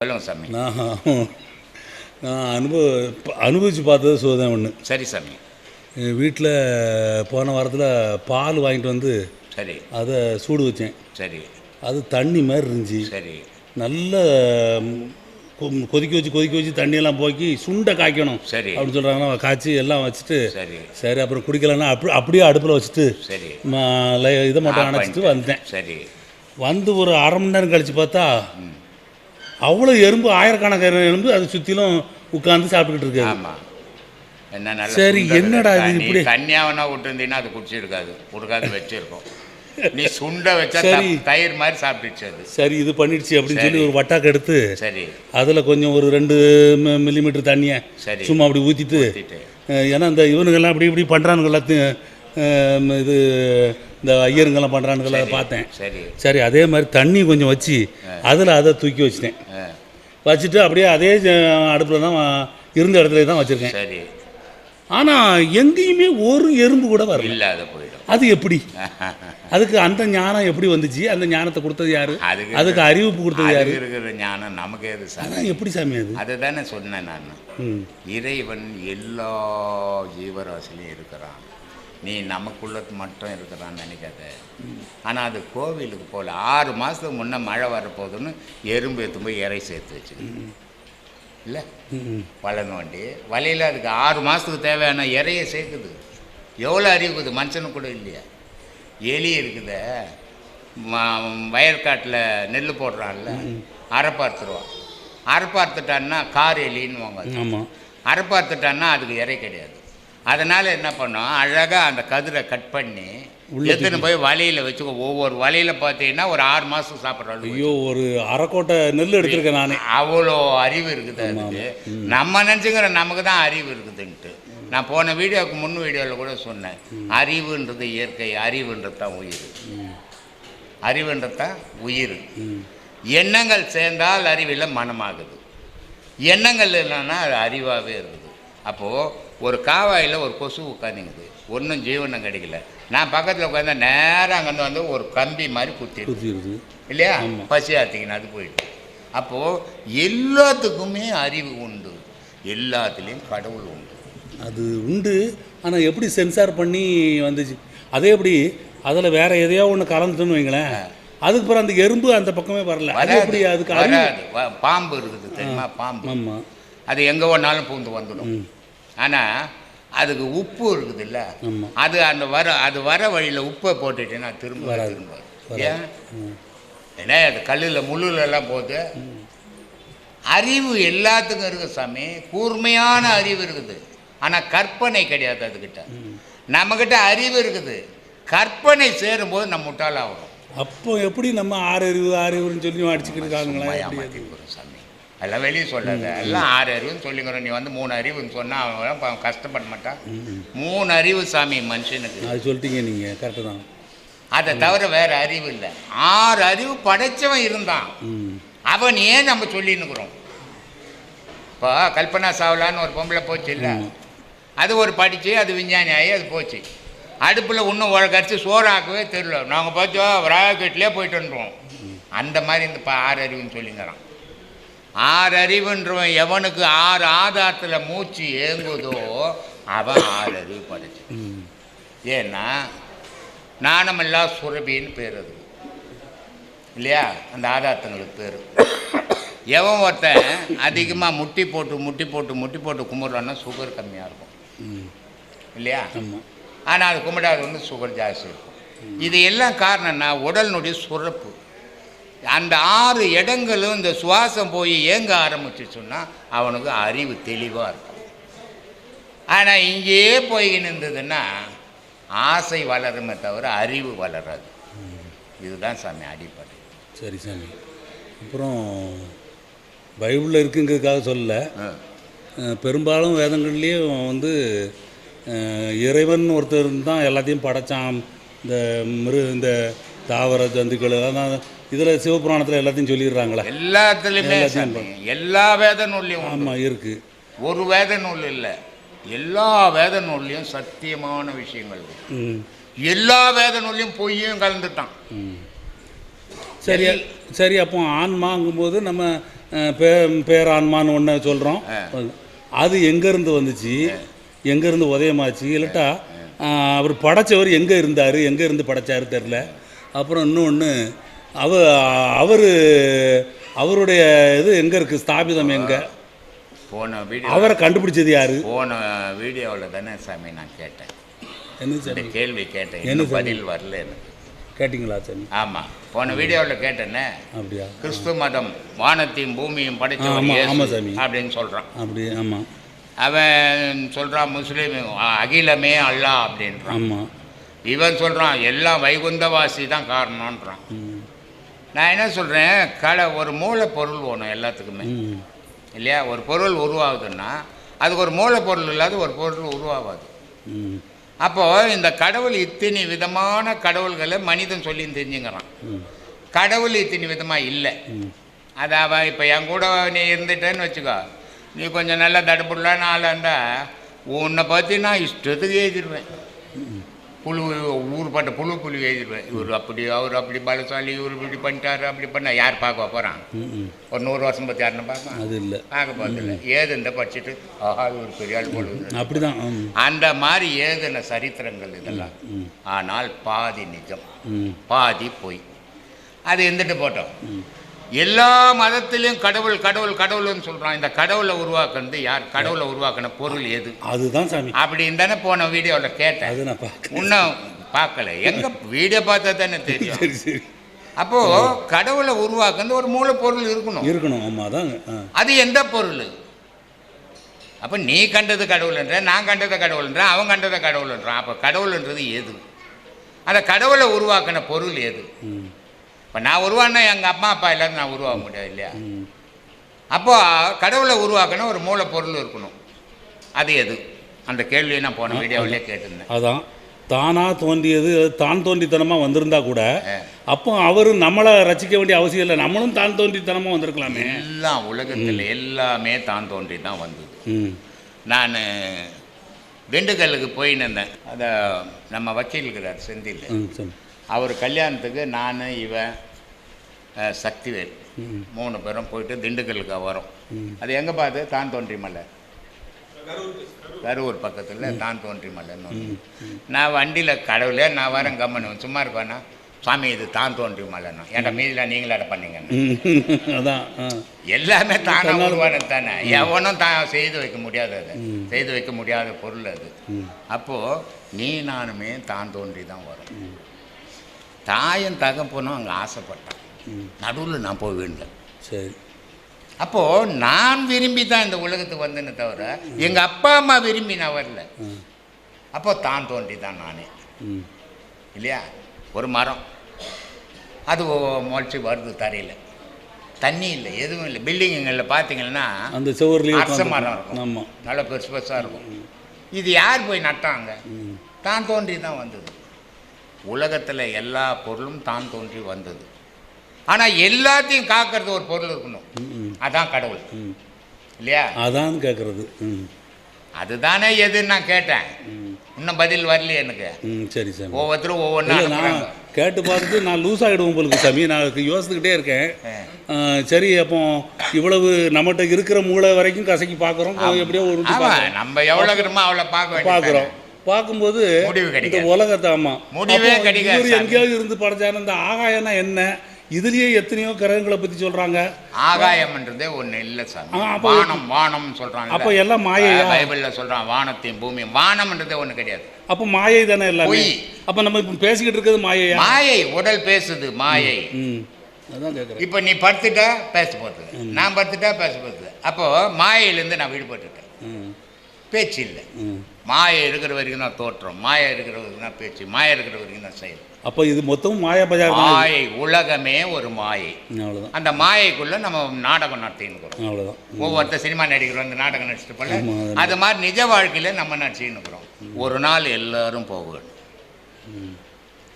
சொல்லுங்க சாமி. நான் நான் அனுபவ அனுபவித்து பார்த்தது சோதனை ஒன்று சரி சாமி. வீட்டில் போன வாரத்தில் பால் வாங்கிட்டு வந்து சரி. அதை சூடு வச்சேன். சரி. அது தண்ணி மாதிரி இருந்துச்சு. சரி. நல்ல கொதிக்க வச்சு கொதிக்க வச்சு தண்ணியெல்லாம் போக்கி சுண்டை காய்க்கணும் சரி. அப்படின்னு சொல்கிறாங்கன்னா காய்ச்சி எல்லாம் வச்சுட்டு சரி. சரி அப்புறம் குடிக்கலன்னா அப்படி அப்படியே அடுப்பில் வச்சுட்டு சரி. இதை மட்டும் அணைச்சிட்டு. வந்தேன் சரி. வந்து ஒரு அரை மணி நேரம் கழித்து பார்த்தா. அவ்வளோ எறும்பு ஆயிரக்கணக்கான எறும்பு அது சுற்றிலும் உட்காந்து சாப்பிட்டுக்கிட்டு இருக்காது ஆமா என்ன சரி, என்னடா இது இருக்கா? இப்படி? தண்ணியாவனா விட்டுருந்தீங்கன்னா அது குடிச்சிருக்காது கொடுக்காது வச்சிருக்கோம் நீ சுண்டை வச்சா சரி. தயிர் மாதிரி சாப்பிட்டுச்சு அது சரி இது பண்ணிடுச்சு அப்படின்னு சொல்லி. ஒரு வட்டாக்கு எடுத்து சரி அதில் கொஞ்சம் ஒரு ரெண்டு மில்லிமீட்டர் தண்ணியை சரி சும்மா அப்படி ஊற்றிட்டு. ஏன்னா இந்த இவனுங்கெல்லாம் அப்படி இப்படி பண்ணுறானுங்க எல்லாத்தையும் அஹ், இது இந்த ஐயருங்கெல்லாம் பண்ணுறானுங்கள. பார்த்தேன். சரி. சரி அதே மாதிரி தண்ணி கொஞ்சம் வச்சு அதில் அதை தூக்கி வச்சிட்டேன். வச்சுட்டு அப்படியே அதே அடுப்பில் தான் இருந்த இடத்துல தான் வச்சுருக்கேன். சரி. ஆனால் எங்கேயுமே ஒரு எறும்பு கூட வரல. இல்லாத போயிடும். அது எப்படி? அதுக்கு அந்த ஞானம் எப்படி வந்துச்சு? அந்த ஞானத்தை கொடுத்தது யாரு? அதுக்கு அறிவிப்பு கொடுத்தது யாரு? இருக்கிற ஞானம் நமக்கு எது சாமி. எப்படி சாமி அது? அதுதானே சொன்னேன் நான். ம். இறைவன் எல்லா ஜீவராசிலையும் இருக்கிறான். நீ நமக்குள்ள மட்டும் இருக்கிறான்னு நினைக்காத. ஆனால் அது கோவிலுக்கு போகல ஆறு மாதத்துக்கு முன்னே மழை வரப்போகுதுன்னு எறும்பு எடுத்து போய் இறை சேர்த்து வச்சுக்கணும் இல்லை? வளர்ந்து வண்டி. வலையில் அதுக்கு ஆறு மாதத்துக்கு தேவையான இறையை சேர்க்குது. எவ்வளோ அறிவுக்குது மனுஷனுக்கு கூட இல்லையா? எலி இருக்குதே. வயற்காட்டில் நெல் போடுறான்ல. அரைப்பார்த்துருவான் அரைப்பார்த்துட்டான்னா கார் எலின்னுவாங்க அது. ஆமாம் அரைப்பார்த்துட்டான்னா அதுக்கு இறை கிடையாது. அதனால் என்ன பண்ணோம்? அழகாக அந்த கதிரை கட் பண்ணி எடுத்துன்னு போய் வலையில் வச்சுக்கோ ஒவ்வொரு வலையில் பார்த்தீங்கன்னா ஒரு ஆறு மாதம் சாப்பிட்ற அளவு ஐயோ ஒரு அரைக்கோட்டை நெல் எடுத்திருக்கேன் நானே. அவ்வளோ அறிவு இருக்குது அதுக்கு. நம்ம நினச்சிக்கிற நமக்கு தான் அறிவு இருக்குதுன்ட்டு. நான் போன வீடியோவுக்கு முன் வீடியோவில் கூட சொன்னேன். அறிவுன்றது இயற்கை அறிவுன்றது தான் உயிர். அறிவுன்றது தான் உயிர். எண்ணங்கள் சேர்ந்தால் அறிவில் மனமாகுது. எண்ணங்கள் இல்லைன்னா அது அறிவாகவே இருக்குது அப்போது ஒரு காவாயில் ஒரு கொசு உட்காந்துங்குது ஒன்றும் ஜீவனம் கிடைக்கல. நான் பக்கத்தில் உட்காந்தா நேராக அங்கேருந்து வந்து ஒரு கம்பி மாதிரி குத்திடுது. இல்லையா? பசி ஆத்திக்கின்னு அது போயிடும் அப்போது எல்லாத்துக்குமே அறிவு உண்டு. எல்லாத்துலேயும் கடவுள் உண்டு. அது உண்டு. ஆனால் எப்படி சென்சார் பண்ணி வந்துச்சு? அதே எப்படி அதில் வேற எதையோ ஒன்று கலந்துட்டுன்னு வைங்களேன். அதுக்கு பிறகு அந்த எறும்பு அந்த பக்கமே வரல. அது எப்படி அதுக்கு பாம்பு இருக்குது தெரியுமா? பாம்பு. ஆமாம் அது எங்கே வேணாலும் பூந்து வந்துடும். ஆனால் அதுக்கு உப்பு இருக்குது இல்லை அது அந்த வர அது வர வழியில் உப்பை போட்டுட்டேன்னா திரும்ப. திரும்ப. ஏன். ஏன்னா அது கல்லில் முள்ளுல எல்லாம் போகுது அறிவு எல்லாத்துக்கும் இருக்குது சாமி. கூர்மையான அறிவு இருக்குது. ஆனால் கற்பனை கிடையாது அதுக்கிட்ட. நம்மக்கிட்ட அறிவு இருக்குது. கற்பனை சேரும்போது நம்ம முட்டாளாகிறோம் அப்போ எப்படி நம்ம ஆறு அறிவு ஆறு அறிவுன்னு சொல்லி அடிச்சுக்கிட்டு இருக்காங்களா அதெல்லாம் வெளியே சொல்லாத. எல்லாம் ஆறு அறிவுன்னு சொல்லிக்கிறோம். நீ வந்து மூணு அறிவுன்னு சொன்னால் அவன் கஷ்டப்பட மாட்டான் மூணு அறிவு சாமி மனுஷனுக்கு. அது சொல்லிட்டீங்க நீங்கள் கரெக்டு தான். அதை தவிர வேற அறிவு இல்லை. ஆறு அறிவு படைச்சவன் இருந்தான். அவன் ஏன் நம்ம சொல்லின்னுக்குறோம்? இப்போ கல்பனா சாவ்லான்னு ஒரு பொம்பளை போச்சு இல்லை? அது ஒரு படித்து அது விஞ்ஞானி ஆகி அது போச்சு. அடுப்பில் இன்னும் உழக்கரிச்சு சோறு ஆக்கவே தெரியல. நாங்கள் பார்த்தோம் ராக்கெட்லேயே போயிட்டு வந்துடுவோம் அந்த மாதிரி இந்த ப- ஆறு அறிவுன்னு சொல்லிங்கிறான். ஆறு அறிவுன்றவன் எவனுக்கு ஆறு ஆதாரத்தில் மூச்சு ஏங்குதோ அவன் ஆறு அறிவு படைச்சு ஏன்னா நாணமில்லா சுரபின்னு பேர் அது. இல்லையா? அந்த ஆதாரத்துங்களுக்கு பேர். எவன் ஒருத்தன் அதிகமாக முட்டி போட்டு முட்டி போட்டு முட்டி போட்டு கும்பிட்றான்னா சுகர் கம்மியாக இருக்கும். ம். இல்லையா? ஆனால் அது கும்பிடாது வந்து சுகர் ஜாஸ்தி இருக்கும். இது எல்லாம் காரணம்னா உடலினுடைய சுரப்பு. அந்த ஆறு இடங்களும் இந்த சுவாசம் போய் ஏங்க ஆரம்பிச்சிச்சுன்னா அவனுக்கு அறிவு தெளிவாக இருக்கும். ஆனால் இங்கேயே போய்கின்னு இருந்ததுன்னா ஆசை வளருமே தவிர அறிவு வளராது. இதுதான் சாமி அடிப்படை. சரி சாமி. அப்புறம் பைபிளில் இருக்குங்கிறதுக்காக. அஹ், பெரும்பாலும் வேதங்கள்லேயும் வந்து இறைவன் ஒருத்தர் தான் எல்லாத்தையும் படைச்சான். இந்த மிரு இந்த தாவர ஜந்துக்கள் அதான் இதில் சிவபுராணத்தில் எல்லாத்தையும் சொல்லிடுறாங்களே? எல்லாத்துலேயுமே எல்லா வேத நூல்லையும். ஆமாம் இருக்குது ஒரு வேத நூல் இல்லை. எல்லா வேத நூல்லையும் சத்தியமான விஷயங்கள் எல்லா வேத நூல்லையும் பொய்யும் கலந்துட்டான். ம். சரி சரி. அப்போ ஆன்மாங்கும்போது நம்ம பே பேரான்மான்னு ஒன்று சொல்கிறோம் அது எங்கேருந்து வந்துச்சு? எங்கேருந்து உதயமாச்சு? இல்லாட்டா அவர் படைச்சவர் எங்கே இருந்தார்? எங்கே இருந்து படைச்சாரு தெரில அப்புறம் இன்னொன்று அவ அவர் அவருடைய இது எங்கே இருக்குது ஸ்தாபிதம் எங்கே? போன வீடியோ அவரை கண்டுபிடிச்சது யாரு? போன வீடியோவில் தானே சாமி நான் கேட்டேன். என்ன சாமி? கேள்வி கேட்டேன். என்ன? பதில் வரல எனக்கு. கேட்டிங்களா சாமி? ஆமாம் போன வீடியோவில் கேட்டேனே. அப்படியா? கிறிஸ்து மதம் வானத்தையும் பூமியும் ஆமா, படைச்சவன் ஆமா இயேசு சாமி. அப்படின்னு சொல்கிறான் அப்படி ஆமாம் அவன் சொல்கிறான் முஸ்லீம் அகிலமே அல்லாஹ் அப்படின்றான். ஆமாம் இவன் சொல்கிறான் எல்லாம் வைகுந்தவாசி தான் காரணம்ன்றான். நான் என்ன சொல்கிறேன் கடை ஒரு மூலப்பொருள் வேணும் எல்லாத்துக்குமே. இல்லையா? ஒரு பொருள் உருவாகுதுன்னா அதுக்கு ஒரு மூலப்பொருள் இல்லாத ஒரு பொருள் உருவாகாது. அப்போது இந்த கடவுள் இத்தனை விதமான கடவுள்களை மனிதன் சொல்லி தெரிஞ்சுங்கிறான். கடவுள் இத்தனை விதமாக இல்லை. அது அவ இப்போ என் கூட நீ இருந்துட்டேன்னு வச்சுக்கோ. நீ கொஞ்சம் நல்லா தடுப்புடலான்னு ஆளாக இருந்தால் உன்னை பற்றி நான் இஷ்டத்துக்கு எழுதிடுவேன் புழு ஊர்பட்ட புழு புழு எழுதிடுவேன். இவர் அப்படி அவர் அப்படி பலசாலி இவர் இப்படி பண்ணிட்டாரு அப்படி பண்ண யார் பார்க்க போகிறான் ஒரு நூறு வருஷம் பற்றி யாருன்னு பார்ப்பான்? அது இல்லை. பார்க்க போகிறதில்ல ஏதுண்ட படிச்சுட்டு ஆஹா இவர் பெரிய ஆள் போல இவரு. அப்படி தான் ம். அந்த மாதிரி ஏதுன சரித்திரங்கள் இதெல்லாம். ஆனால் பாதி நிஜம். பாதி பொய். அது இருந்துட்டு போட்டோம். எல்லா மதத்திலையும் கடவுள் கடவுள் கடவுள்னு சொல்கிறான் இந்த கடவுளை உருவாக்குனது யார்? கடவுளை உருவாக்கின பொருள் எது? அதுதான் சாமி. அப்படின்னு தானே போன வீடியோவில் கேட்டேன். அது நான் பார்க்க இன்னும் பார்க்கல. எங்கே வீடியோ பார்த்தா தானே தெரியும். சரி சரி. அப்போது கடவுளை உருவாக்குனது ஒரு மூலப்பொருள் இருக்கணும். இருக்கணும். ஆமாம் ஆ. அது எந்த பொருள்? அப்போ நீ கண்டது கடவுள்ன்ற நான் கண்டது கடவுள்ன்ற அவன் கண்டதை கடவுள்ன்றான் அப்போ கடவுள்ன்றது எது? அந்த கடவுளை உருவாக்கின பொருள் எது? இப்போ நான் உருவானா எங்கள் அம்மா அப்பா இல்லாத நான் உருவாக முடியாது இல்லையா? ம். அப்போ கடவுளை உருவாக்கின ஒரு மூலப்பொருள் இருக்கணும். அது எது? அந்த கேள்வியை நான் போன வீடியோவிலே கேட்டிருந்தேன். அதான். தானாக தோன்றியது தான் தோன்றித்தனமாக வந்திருந்தா கூட. அப்போ அவர் நம்மளை ரசிக்க வேண்டிய அவசியம் இல்லை. நம்மளும் தான் தோன்றித்தனமாக வந்திருக்கலாமே. எல்லாம் உலகத்தில் எல்லாமே தான் தோன்றி தான் வந்தது நான் திண்டுக்கல்லுக்கு போயின்னு இருந்தேன். அதை நம்ம வக்கீல் இருக்கிறார் செந்தில். அவர் கல்யாணத்துக்கு நான் இவன் சக்திவேல் மூணு பேரும் போயிட்டு திண்டுக்கல்லுக்கு வரோம். அது எங்கே பார்த்து தான் தோன்றி மலை கரூர் பக்கத்தில் தான் தோன்றி மலைன்னு. நான் வண்டியில் கடவுளே நான் வரேன் கம்மனு சும்மா இருப்பானா? சாமி இது தான் தோன்றி மலைன்னா ஏன்டா மீதில் நீங்களாட பண்ணீங்க அதான் எல்லாமே தானே உருவானது தானே. எவனும் தான் செய்து வைக்க முடியாது அது. செய்து வைக்க முடியாத பொருள் அது. அப்போது நீ நானுமே தான் தோன்றி தான் வரும். தாயும் தகப்பனும் அங்கே ஆசைப்பட்டான் நடுவில் நான் போய் விழுந்தேன். சரி. அப்போது நான் விரும்பி தான் இந்த உலகத்துக்கு வந்தேனே தவிர எங்கள் அப்பா அம்மா விரும்பி நான் வரல. அப்போ தான் தோன்றி தான் நானே இல்லையா? ஒரு மரம். அது முளைச்சி வருது தரையில். தண்ணி இல்லை எதுவும் இல்லை. பில்டிங்குங்களில் பார்த்தீங்கன்னா அந்த சுவர்லேயும் அரச மரம் இருக்கும். ஆமாம் நல்லா பெருசு பெருசாக இருக்கும். இது யார் போய் நட்டாங்க? தான் தோன்றி தான் வந்தது. உலகத்தில் எல்லா பொருளும் தான் தோன்றி வந்தது. ஆனால் எல்லாத்தையும் காக்கிறது ஒரு பொருள் இருக்கணும். அதான் கடவுள். இல்லையா? அதான் கேட்குறது அதுதானே எதுன்னு நான் கேட்டேன். இன்னும் பதில் வரலையே எனக்கு. சரி சாமி ஒவ்வொருத்தரும் ஒவ்வொன்றா இல்லை நான் கேட்டு பார்த்துட்டு நான் லூஸ் ஆகிடுவோம் உங்களுக்கு சாமி. நான் யோசித்துக்கிட்டே இருக்கேன். சரி அப்போ இவ்வளவு நம்மகிட்ட இருக்கிற மூளை வரைக்கும் கசக்கி பார்க்குறோம். எப்படியோ ஒரு நம்ம எவ்வளோ இருக்கிறோமோ அவ்வளோ பார்க்க பார்க்குறோம். பார்க்கும்போது இந்த. உலகத்தை ஆமா. முடிவே அப்போ கிடைக்காது இவர். எங்கேயாவது இருந்து படைச்சாரு இந்த ஆகாயம்னா என்ன? இதுலயே எத்தனையோ கிரகங்களை பத்தி சொல்றாங்க. ஆகாயம்ன்றதே ஒண்ணு இல்லை சாமி. வானம் வானம் சொல்றாங்க அப்ப எல்லாம் மாயையா பைபிள்ல சொல்றான் வானத்தையும் பூமியும். வானம்ன்றதே ஒண்ணு கிடையாது. அப்ப மாயை தானே எல்லாமே? பொய். அப்ப நம்ம இப்ப பேசிக்கிட்டு இருக்கிறது மாயையா? மாயை உடல் பேசுது மாயை. அதான் கேட்குறேன் இப்போ நீ படுத்துட்டா பேச போகிறது நான் படுத்துட்டா பேச போகிறது அப்போ மாயையிலேருந்து நான் விடுபட்டுட்டேன் பேச்சு இல்லை மாயை இருக்கிற வரைக்கும் தான் தோற்றம். மாயை இருக்கிற வரைக்கும் தான் பேச்சு. மாயை இருக்கிற வரைக்கும் தான் செயல். அப்ப இது மொத்தம் மாயா பஜார் மாயை உலகமே ஒரு மாயை. அந்த மாயைக்குள்ள நம்ம நாடகம் நடத்தின்னு அவ்வளவுதான். ஒவ்வொருத்தர் சினிமா நடிக்கிறோம் அந்த நாடகம் நடிச்சுட்டு போல. அது மாதிரி நிஜ வாழ்க்கையில நம்ம நடிச்சுன்னு ஒரு நாள் எல்லாரும் போக வேண்டும். ம்.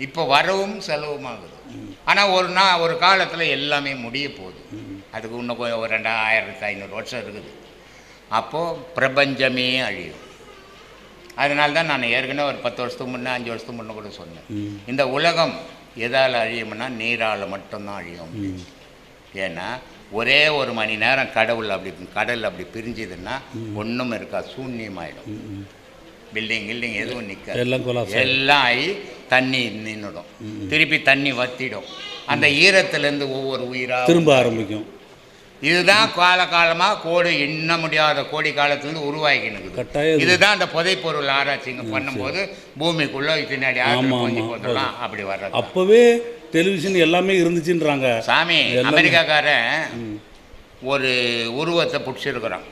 இப்போ வரவும் செலவுமாகுது ஆனால் ஒரு நாள் ஒரு காலத்தில் எல்லாமே முடிய போகுது. அதுக்கு இன்னும் கொஞ்சம் ஒரு ரெண்டாயிரத்து ஐநூறு வருஷம் இருக்குது. அப்போது பிரபஞ்சமே அழியும். அதனால தான் நான் ஏற்கனவே ஒரு பத்து வருஷத்துக்கு முன்னே அஞ்சு வருஷத்துக்கு முன்னே கூட சொன்னேன். இந்த உலகம் எதால் அழியும்னா நீரால் மட்டும்தான் அழியும் ஏன்னா ஒரே ஒரு மணி நேரம் கடவுள் அப்படி கடல் அப்படி பிரிஞ்சுதுன்னா ஒன்றும் இருக்கா சூன்யமாயிடும். பில்டிங் கில்டிங் எதுவும் நிற்காது எல்லாம் எல்லாம் ஆகி தண்ணி நின்றுடும் திருப்பி தண்ணி வத்திடும். அந்த ஈரத்துலேருந்து ஒவ்வொரு உயிராக திரும்ப ஆரம்பிக்கும். இதுதான் காலகாலமாக கோடி எண்ண முடியாத கோடி காலத்துலேருந்து உருவாகினுக்குது கட்டாயம். இதுதான் அந்த புதைப்பொருள் ஆராய்ச்சிங்க பண்ணும்போது பூமிக்குள்ளே பின்னாடி. கொஞ்சம் போதெல்லாம் அப்படி வர்றது. அப்போவே டெலிவிஷன் எல்லாமே இருந்துச்சுன்றாங்க. சாமி அமெரிக்காக்காரன் ஒரு உருவத்தை பிடிச்சிருக்கிறான்.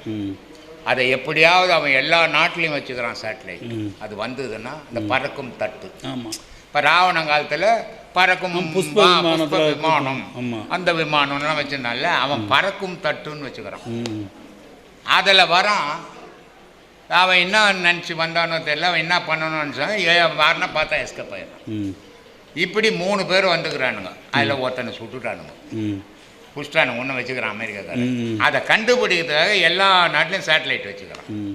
அதை எப்படியாவது அவன் எல்லா நாட்டிலையும் வச்சுக்கிறான் சேட்டலைட். அது வந்ததுன்னா இந்த பறக்கும் தட்டு. ஆமாம் இப்போ ராவண காலத்தில் பறக்கும் புஷ்ப விமானம். அந்த விமானம்லாம் வச்சிருந்தால அவன் பறக்கும் தட்டுன்னு வச்சுக்கிறான். அதில் வரான். அவன் என்ன நினச்சி வந்தானோ தெரியல அவன் என்ன பண்ணணும்னு சொன்னா ஏ வரனா பார்த்தா எஸ்கேப் ஆயிடும் இப்படி மூணு பேர் வந்துக்கிறானுங்க. அதில் ஒருத்தனை சுட்டுட்டானுங்க. ம். புஷ்டானுங்க ஒன்று வச்சுக்கிறான் அமெரிக்காக்காரன். அதை கண்டுபிடிக்கிறதுக்காக எல்லா நாட்டிலையும் சேட்டலைட் வச்சுக்கிறான்.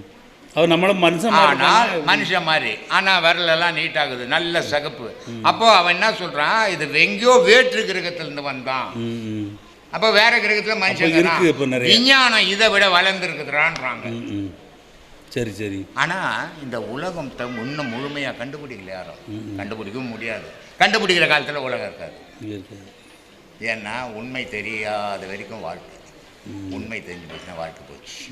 அவர் நம்மளும் மனுஷன் ஆனால். மனுஷன் மாதிரி. ஆனால் விரலெல்லாம் நீட்டாகுது நல்ல சகப்பு. அப்போ அவன் என்ன சொல்கிறான் இது எங்கேயோ வேற்று கிரகத்திலேருந்து வந்தான். அப்போ வேற கிரகத்தில் மனுஷன். விஞ்ஞானம் இதை விட ம் சரி சரி. ஆனால் இந்த உலகம் த இன்னும் முழுமையாக கண்டுபிடிக்கல யாரும். கண்டுபிடிக்கவும் முடியாது. கண்டுபிடிக்கிற காலத்தில் உலகம் இருக்காது. ஏன்னா உண்மை தெரியாத வரைக்கும் வாழ்க்கை. உண்மை தெரிஞ்சு போச்சுன்னா வாழ்க்கை போச்சு.